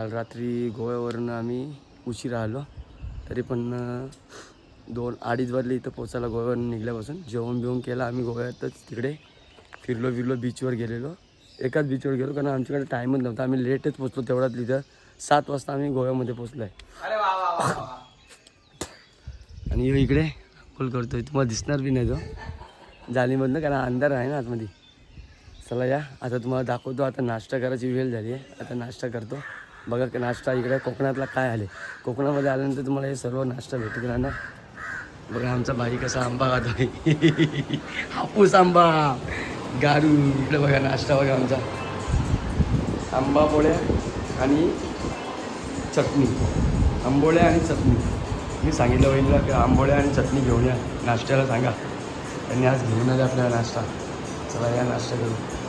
काल रात्री गोव्यावरून आम्ही उशिरा आलो तरी पण दोन अडीच वाजले इथं पोचायला गोव्यावरून निघल्यापासून. जेवण बिवण केलं आम्ही गोव्यातच तिकडे. फिरलो फिरलो बीचवर गेलेलो. एकाच बीचवर गेलो कारण आमच्याकडे टाईमच नव्हता. आम्ही लेटच पोचलो तेवढ्यात तिथं सात वाजता आम्ही गोव्यामध्ये पोचलो आहे आणि इकडे कॉल करतोय. तुम्हाला दिसणार बी नाही तो. जालीमधनं कारण अंधार आहे ना आतमध्ये. चला या. आता तुम्हाला दाखवतो. आता नाश्ता करायची वेळ झाली आहे. आता नाश्ता करतो. बघा का नाश्ता इकडे कोकणातला काय आले. कोकणामध्ये आल्यानंतर तुम्हाला हे सर्व नाश्ता भेटत राहणार. बघा आमचा भाई कसा आंबा खातो. हापूस आंबा. गाडू इकडे बघा नाश्ता बघा आमचा. आंबा पोळ्या आणि चटणी. आंबोळ्या आणि चटणी. मी सांगितलं वहिनीला की आंबोळ्या आणि चटणी घेऊन या. नाश्त्याला सांगा. त्यांनी आज घेऊन आले आपल्याला नाश्ता. चला या नाश्ता करू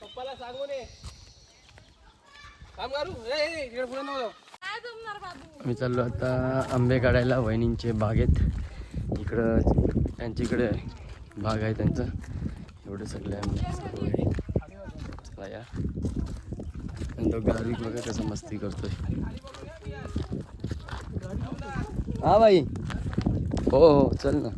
पप्पाला सांगू काम करू इकडे पुढे चाललो आता आंबे काढायला वहिनींचे बागेत इकडं त्यांच्याकडे बाग आहे त्यांचं. एवढे सगळे आंबे चला या. आणि तो गावी वगैरे कसं मस्ती करतोय. हा बाई हो हो चल ना.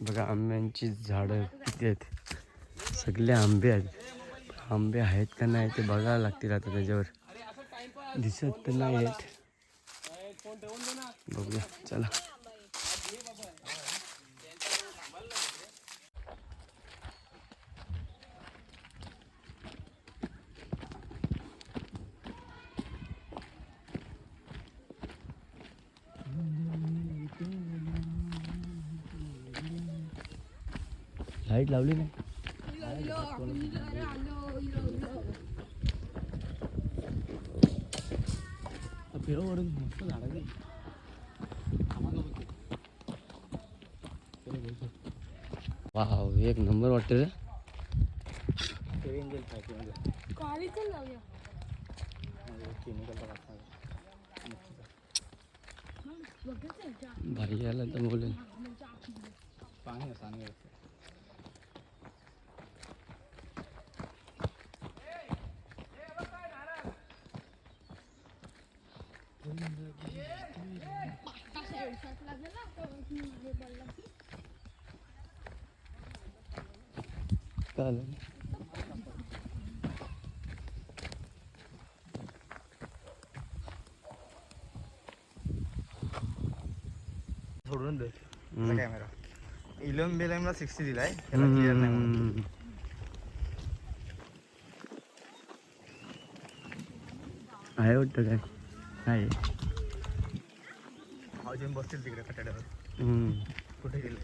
बघा आंब्यांची झाडं किती आहेत. सगळे आंबे आहेत. आंबे आहेत का नाही ते बघायला लागतील आता त्याच्यावर. दिसत तर नाही आहेत बघूया चला. लाइट लावली नाही फिरवरून मस्त झाड आहे. वाव एक नंबर वाटतं रे पेरेंजल आहे, पेरेंजल. क्वालिटी लावूया म्हणजे chemical चा वापर. बघायचं का? भाई आला तर बोलेल पाणी आहे, पाणी आहे. असं एवढं लागलं ना तर हे बोलला की चालेल सोडून दे हम्म. कॅमेरा इलेवन बेलेमला सिक्स्टी दिलाय त्याला क्लिअर नाही म्हणून. हम्म. आहे वाटतं काय आहे अजून बसतील तिकडे कटाड्यावर हम्म. कुठे गेले?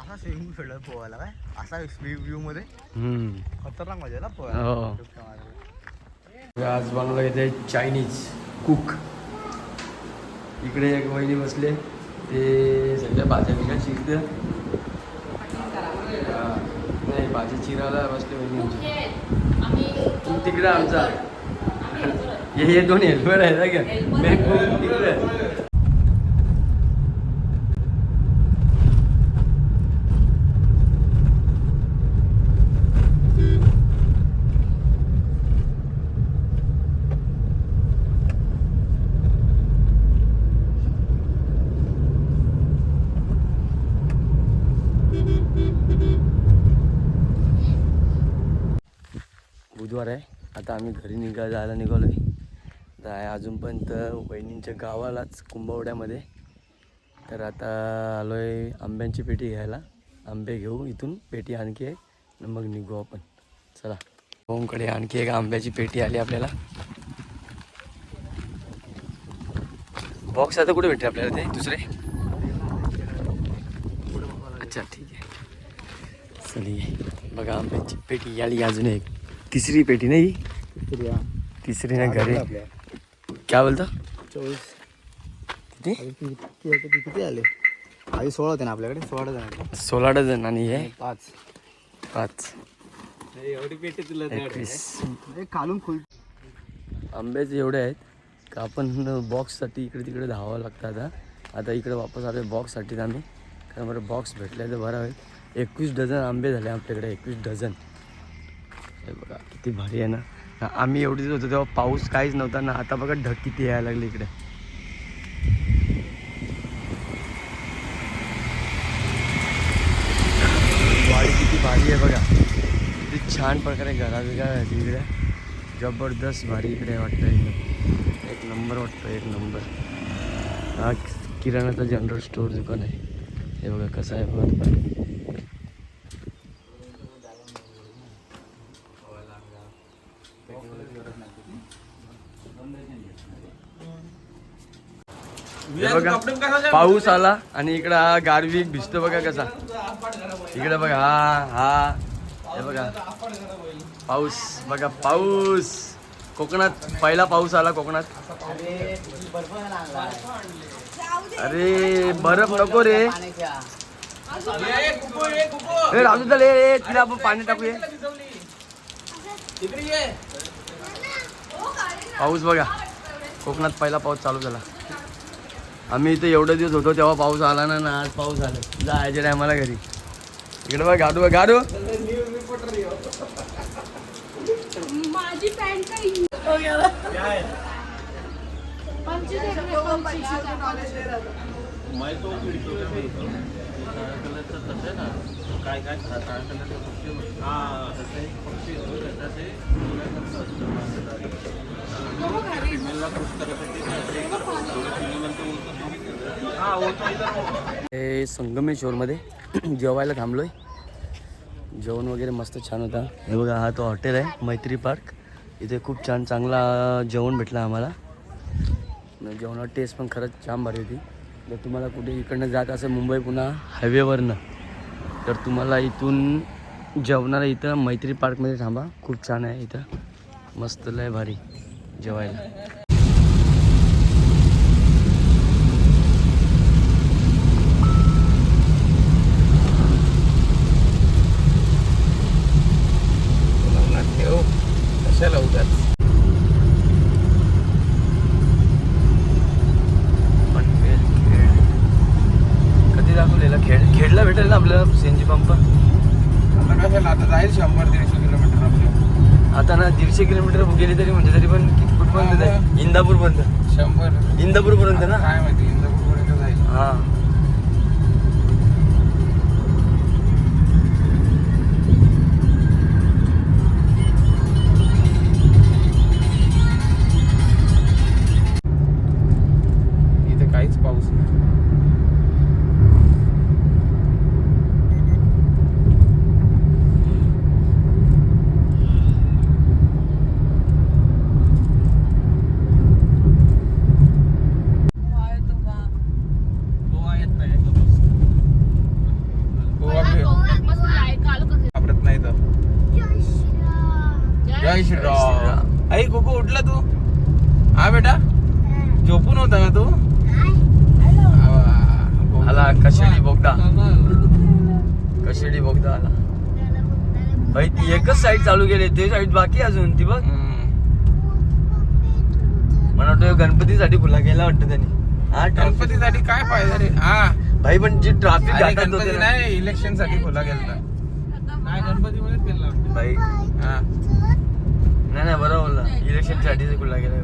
असा स्विमिंग खेळला पोहायला काय? असा व्ह्यू मध्ये. हम्म. खतरनाक मजा ना हो. पोहायला आज बनवलं इथे चायनीज कुक इकडे एक वहिनी बसले. ते सगळ्या भाज्या बिज्या चिरते हा. नाही भाजी चिरायला बसले वहिनी. तिकडे आमचा हे दोन्ही दोन हेल्पर आहेत का मेन तिकडे आहे. बुधवार आहे आता आम्ही घरी निघा जायला निघालो आहे तर आहे अजूनपर्यंत वहिनींच्या गावालाच कुंभवड्यामध्ये. तर आता आलो आहे आंब्यांची पेटी घ्यायला. आंबे घेऊ इथून पेटी आणखी आहे मग निघू आपण. चला. ओमकडे आणखी एक आंब्याची पेटी आली आपल्याला. बॉक्स आता कुठे भेटते आपल्याला ते? दुसरे? अच्छा ठीक आहे. चली बघा आंब्याची पेटी आली अजून एक. तिसरी पेटी नाही? तिसरी ना घरी. क्या बोलतो? चोवीस. किती? किती होते किती आले? आधी सोळा होते ना आपल्याकडे? सोळा जण आले. सोळा डझन आणि हे? पाच. पाच. एवढी पेटी तुला एकवीस. एक खालून खुल. आंब्याचे एवढे आहेत का आपण बॉक्ससाठी इकडे तिकडे धावावं लागतं आता. आता इकडे वापस आलो बॉक्ससाठीच आम्ही. कारण बरं बॉक्स भेटले तर बरं होईल. एकवीस डझन आंबे झाले आपल्याकडे एकवीस डझन. हे बघा किती भारी आहे ना. आम्ही एवढीच होतो तेव्हा पाऊस काहीच नव्हता ना आता बघा ढग किती यायला लागले इकडे. वाडी किती भारी आहे बघा. किती छान प्रकारे घरा बिगा इकडे. जबरदस्त भारी इकडे वाटतं एकदम एक नंबर वाटतं एक नंबर. हा किराणाचा जनरल स्टोअर दुकान आहे. हे बघा कसं आहे बघा बघा पाऊस आला आणि इकडं हा गारवीक भिजतो बघा कसा. इकडे बघा हा हा. हे बघा. पाऊस बघा पाऊस. कोकणात पहिला पाऊस आला कोकणात. अरे बर्फ नको रे. राजू चल तिला आपण पाणी टाकूया. पाऊस बघा. कोकणात पहिला पाऊस चालू झाला. आम्ही इथे एवढे दिवस होतो तेव्हा पाऊस आला ना ना आज पाऊस आला. जायच्या टायमाला घरी. इकडे बघ गाडू बघ गाडू. माझी पॅन्ट काही हे संगमेश्वरमध्ये जेवायला थांबलोय. जेवण वगैरे मस्त छान होता. हे बघा हा तो हॉटेल आहे मैत्री पार्क. इथे खूप छान चांगला जेवण भेटलं आम्हाला. आणि जेवणात टेस्ट पण खरंच छान भारी होती. जर तुम्हाला कुठे इकडनं जात असेल मुंबई पुन्हा हायवेवरनं तर तुम्हाला इथून जेवणाला इथं मैत्री पार्कमध्ये थांबा. खूप छान आहे इथं. मस्त लय भारी. जेवायला. कशाला उगाच? कधी दाखवलेला खेळ? खेळला भेटेल ना आपल्याला सीएनजी पंप आता कशाला आता जाईल शंभर दीडशे आता ना दीडशे किलोमीटर गेली तरी म्हणजे तरी पण किती कुठपर्यंत जाईल? इंदापूर पर्यंत शंभर. इंदापूर पर्यंत ना? काय माहिती इंदापूर पर्यंत जाईल. हा. आई कुकू उठला तू? हा बेटा? झोपून होता ना तू. आला कशेडी बोगदा? कशेडी बोगदा आला? भाई ती एकच साईड चालू केली ते साईड बाकी अजून ती बघ. मला वाटतं गणपतीसाठी खुला केला वाटतं त्यांनी. हा. गणपतीसाठी काय फायदा रे? हा. भाई पण जी ट्राफिक गणपती नाही इलेक्शनसाठी खुला नाही गणपती मध्येच केला भाई हा. नाही नाही बरोबर बोलला. इलेक्शनसाठी खुला गेला?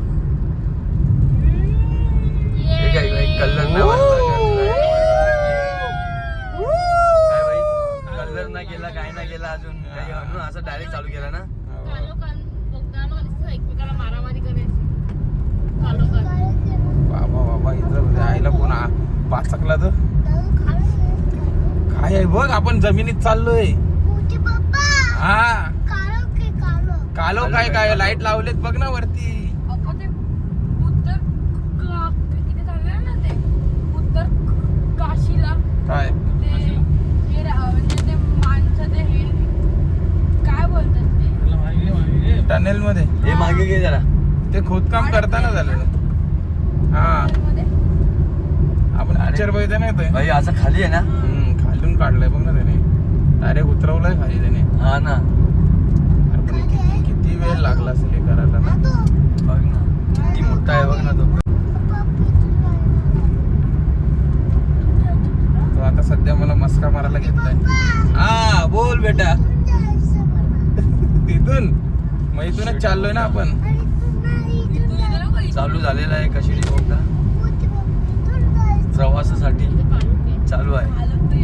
हे कलर नाही कलर नाही केला काय नाही केला अजून? काही म्हणून? असं डायरेक्ट चालू केला ना? बाबा बाबा इथं आईला कोण आ- पाचकला तर? काय आहे बघ आपण जमिनीत चाललोय. हा. कालो काय काय लाइट लावलेत बघ ना वरती. काय? टनेल मध्ये हे मागे घे जरा. ते खोदकाम करताना झालेलं. हा. आपण पिक्चर बघितलं ना ते? भाई असं खाली आहे ना? हम्म, खालून काढलंय बघ ना त्याने. डायरेक्ट उतरवलंय खाली त्याने. हा ना. वेळ लागला असेल हे करायला ना? बघ ना. किती मोठा आहे बघ ना तो. तो आता सध्या मला मस्का मारायला घेतलाय. हा बोल बेटा. तिथून? मग इथूनच चाललोय ना आपण. चालू झालेला आहे कशी बोगदा प्रवासासाठी चालू आहे आलं ते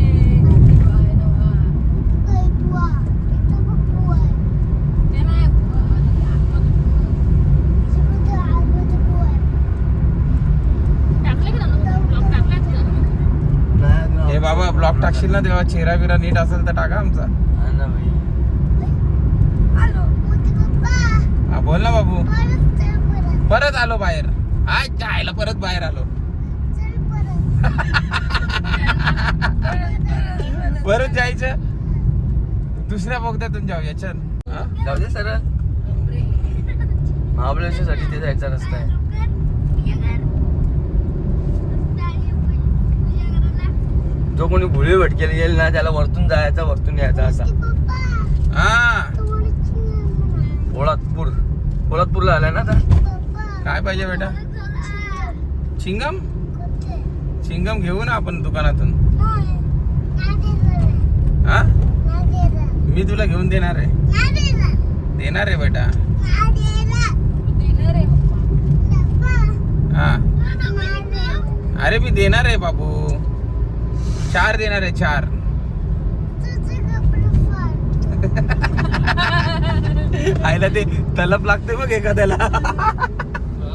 ते नाही टाकले का त्यांना ब्लॉग टाकलाय का त्यांना? हे बाबा ब्लॉक टाकशील ना तेव्हा चेहरा बिरा नीट असेल तर टाका आमचा. हा ना भाई आलो बोल ना बाबू. परत आलो बाहेर. आज जायला परत बाहेर आलो. परत. जायचं? दुसऱ्या बोगद्यातून जाऊ याच्यात हा? जाऊ दे सरळ. महाबळेश्वरसाठी ते जायचा रस्ता आहे. जो कोणी भुळे भटकेल येईल ना त्याला वरतून जायचा वरतून यायचा असा. हा. पोळातपूर पोळातपूरला आलाय ना आता? काय पाहिजे बेटा? चिंगम? चिंगम घेऊ ना आपण दुकानातून. हा? मी तुला घेऊन देणार आहे. देणार आहे बेटा. हा. अरे मी देणार आहे बाबू. चार देणार आहे चार. आईला ते तलप लागते बघ एखाद्याला.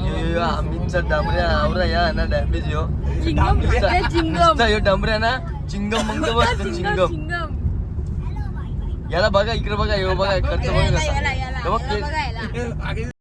यो, यो, आम्हीचा डांबऱ्या आवरा या ना डॅमेज यो. चिंगम खाते, चिंगम नुसता यो डांबऱ्या ना. चिंगम मग बसतो चिंगम याला बघा इकडे बघा यो बघा खर्च बघा. बघ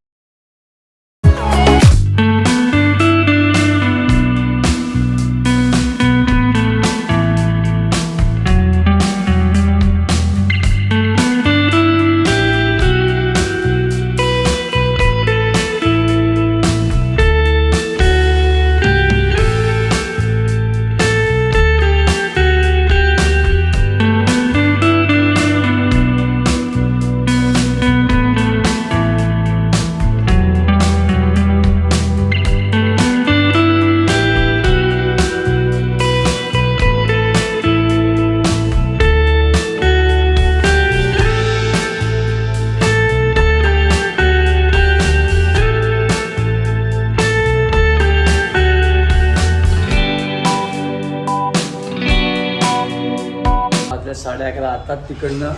तिकडनं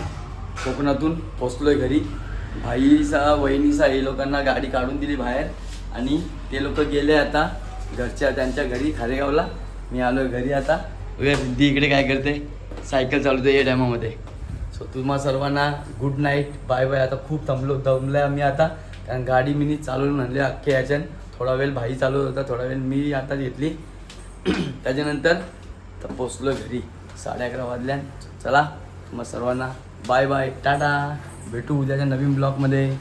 कोकणातून पोचलोय घरी. भाईचा वहिनीचा हे लोकांना गाडी काढून दिली बाहेर आणि ते लोक गेले आता घरच्या त्यांच्या घरी खारेगावला. मी आलो घरी आता. बघा इकडे काय करते. सायकल चालवते या डॅमामध्ये सो तुम्हा सर्वांना गुड नाईट बाय बाय आता खूप थांबलो आहे आम्ही आता. कारण गाडी मी चालवून आणली अख्खे याच्यान. थोडा वेळ भाई चालवत होता थोडा वेळ मी आता घेतली. त्याच्यानंतर तर पोचलो घरी साडे अकरा वाजल्या चला. मग सर्वांना बाय बाय टाटा. भेटू उद्याच्या नवीन ब्लॉगमध्ये.